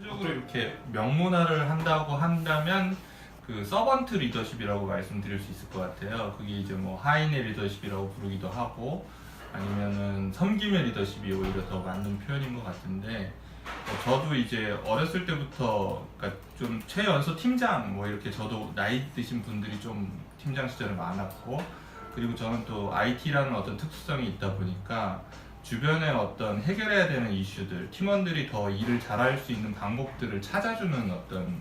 실질적으로 이렇게 명문화를 한다고 한다면 그 서번트 리더십이라고 말씀드릴 수 있을 것 같아요. 그게 이제 뭐 하인의 리더십이라고 부르기도 하고 아니면은 섬김의 리더십이 오히려 더 맞는 표현인 것 같은데 어, 저도 이제 어렸을 때부터 그러니까 좀 최연소 팀장 뭐 이렇게 저도 나이 드신 분들이 좀 팀장 시절에 많았고 그리고 저는 또 IT라는 어떤 특수성이 있다 보니까 주변에 어떤 해결해야 되는 이슈들 팀원들이 더 일을 잘할 수 있는 방법들을 찾아주는 어떤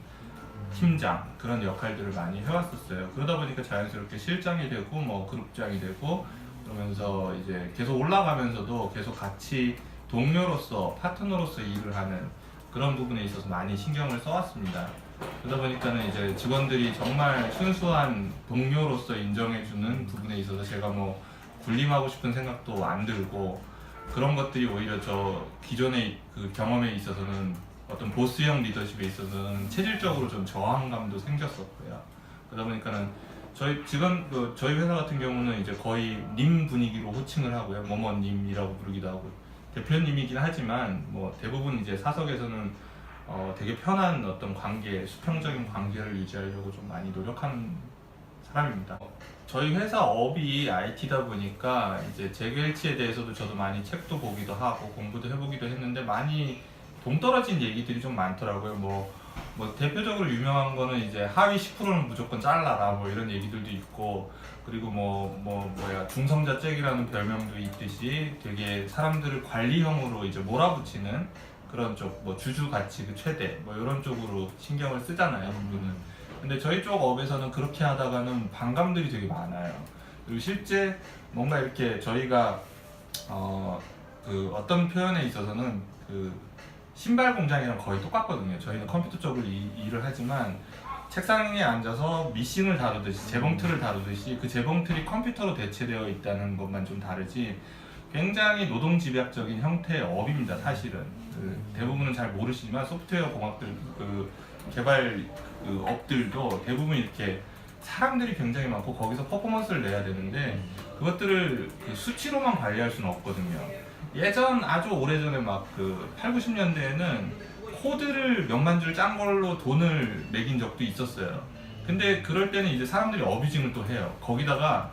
팀장 그런 역할들을 많이 해왔었어요. 그러다 보니까 자연스럽게 실장이 되고 뭐 그룹장이 되고 그러면서 이제 계속 올라가면서도 계속 같이 동료로서 파트너로서 일을 하는 그런 부분에 있어서 많이 신경을 써왔습니다. 그러다 보니까는 이제 직원들이 정말 순수한 동료로서 인정해주는 부분에 있어서 제가 뭐 군림하고 싶은 생각도 안 들고 그런 것들이 오히려 저 기존의 그 경험에 있어서는 어떤 보스형 리더십에 있어서는 체질적으로 좀 저항감도 생겼었고요. 그러다 보니까는 저희 지금 그 저희 회사 같은 경우는 이제 거의 님 분위기로 호칭을 하고요. 뭐뭐님이라고 부르기도 하고 대표님이긴 하지만 뭐 대부분 이제 사석에서는 어 되게 편한 어떤 관계, 수평적인 관계를 유지하려고 좀 많이 노력하는 사람입니다. 저희 회사 업이 IT다 보니까 이제 재결치에 대해서도 저도 많이 책도 보기도 하고 공부도 해보기도 했는데 많이 동떨어진 얘기들이 좀 많더라고요. 뭐, 뭐 대표적으로 유명한 거는 이제 하위 10%는 무조건 잘라라 뭐 이런 얘기들도 있고 그리고 뭐, 뭐 뭐야 중성자 잭이라는 별명도 있듯이 되게 사람들을 관리형으로 이제 몰아붙이는 그런 쪽 뭐 주주 가치 그 최대 뭐 이런 쪽으로 신경을 쓰잖아요. 그분은. 근데 저희 쪽 업에서는 그렇게 하다가는 반감들이 되게 많아요. 그리고 실제 뭔가 이렇게 저희가 어, 그 어떤 표현에 있어서는 그 신발 공장이랑 거의 똑같거든요. 저희는 컴퓨터 쪽을 이- 일을 하지만 책상에 앉아서 미싱을 다루듯이 재봉틀을 다루듯이 그 재봉틀이 컴퓨터로 대체되어 있다는 것만 좀 다르지 굉장히 노동 집약적인 형태의 업입니다. 사실은 그 대부분은 잘 모르시지만 소프트웨어 공학들 그 개발 그 업들도 대부분 이렇게 사람들이 굉장히 많고 거기서 퍼포먼스를 내야 되는데 그것들을 그 수치로만 관리할 수는 없거든요. 예전 아주 오래전에 막 그 8, 90년대에는 코드를 몇만 줄 짠 걸로 돈을 매긴 적도 있었어요. 근데 그럴 때는 이제 사람들이 어뷰징을 또 해요. 거기다가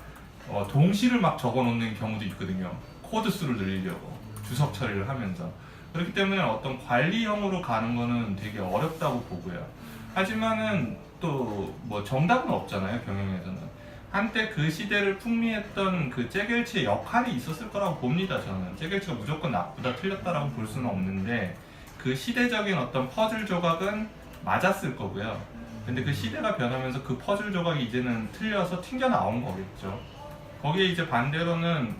어, 동시를 막 적어 놓는 경우도 있거든요. 코드 수를 늘리려고 주석 처리를 하면서. 그렇기 때문에 어떤 관리형으로 가는 거는 되게 어렵다고 보고요. 하지만은 또 뭐 정답은 없잖아요, 경영에서는. 한때 그 시대를 풍미했던 그 째결치의 역할이 있었을 거라고 봅니다, 저는. 째결치가 무조건 나쁘다, 틀렸다라고 볼 수는 없는데 그 시대적인 어떤 퍼즐 조각은 맞았을 거고요. 근데 그 시대가 변하면서 그 퍼즐 조각이 이제는 틀려서 튕겨 나온 거겠죠. 거기에 이제 반대로는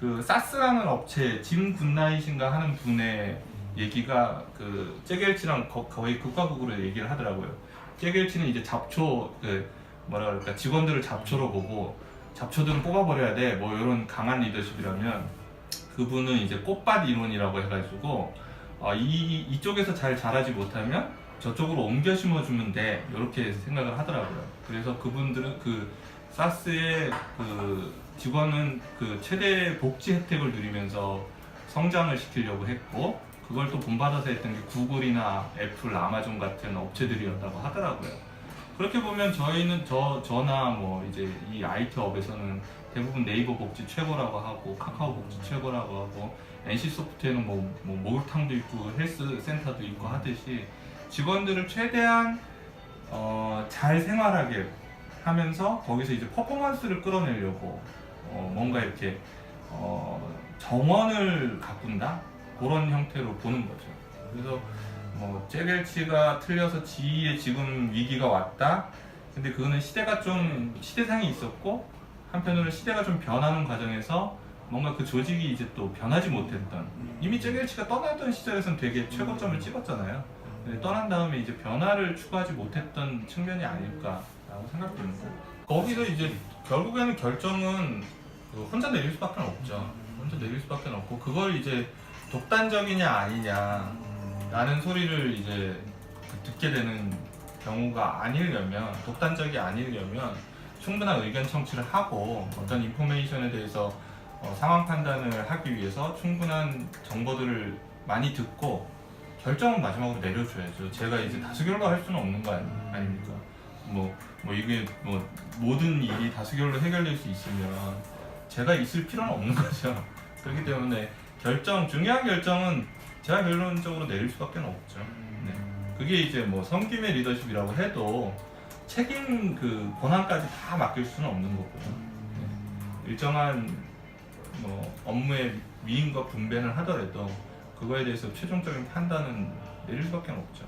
그 사스라는 업체 짐 굿나잇인가 하는 분의 얘기가 그 째겔치랑 거, 거의 극으로 얘기를 하더라고요. 째겔치는 이제 잡초 그 뭐라 그럴까 직원들을 잡초로 보고 잡초들은 뽑아버려야 돼 뭐 이런 강한 리더십이라면 그분은 이제 꽃밭 이론이라고 해가지고 어, 이 이쪽에서 잘 자라지 못하면 저쪽으로 옮겨 심어주면 돼 이렇게 생각을 하더라고요. 그래서 그분들은 그 사스의 그 직원은 그 최대 복지 혜택을 누리면서 성장을 시키려고 했고 그걸 또 본받아서 했던 게 구글이나 애플, 아마존 같은 업체들이었다고 하더라고요. 그렇게 보면 저희는 저 저나 뭐 이제 이 IT 업에서는 대부분 네이버 복지 최고라고 하고 카카오 복지 최고라고 하고 NC 소프트에는 뭐, 뭐 목욕탕도 있고 헬스 센터도 있고 하듯이 직원들을 최대한 어, 잘 생활하게 하면서 거기서 이제 퍼포먼스를 끌어내려고 어, 뭔가 이렇게 어, 정원을 가꾼다 그런 형태로 보는 거죠. 그래서 뭐 째겔치가 틀려서 지휘의 지금 위기가 왔다. 근데 그거는 시대가 좀 시대상이 있었고 한편으로는 시대가 좀 변하는 과정에서 뭔가 그 조직이 이제 또 변하지 못했던 이미 째겔치가 떠나던 시절에서는 되게 최고점을 찍었잖아요. 근데 떠난 다음에 이제 변화를 추구하지 못했던 측면이 아닐까라고 생각됩니다. 거기서 이제 결국에는 결정은 그 혼자 내릴 수밖에 없죠. 혼자 내릴 수밖에 없고 그걸 이제 독단적이냐 아니냐 라는 소리를 이제 그 듣게 되는 경우가 아니려면 독단적이 아니려면 충분한 의견 청취를 하고 어떤 인포메이션에 대해서 어, 상황 판단을 하기 위해서 충분한 정보들을 많이 듣고 결정은 마지막으로 내려줘야죠. 제가 이제 다수결로 할 수는 없는 거 아니, 아닙니까? 뭐, 뭐 이게 뭐 모든 일이 다수결로 해결될 수 있으면 제가 있을 필요는 없는 거죠. 그렇기 때문에 결정 중요한 결정은 제가 결론적으로 내릴 수밖에 없죠. 네. 그게 이제 뭐 섬김의 리더십이라고 해도 책임 그 권한까지 다 맡길 수는 없는 거고 네. 일정한 뭐 업무의 위임과 분배를 하더라도 그거에 대해서 최종적인 판단은 내릴 수밖에 없죠.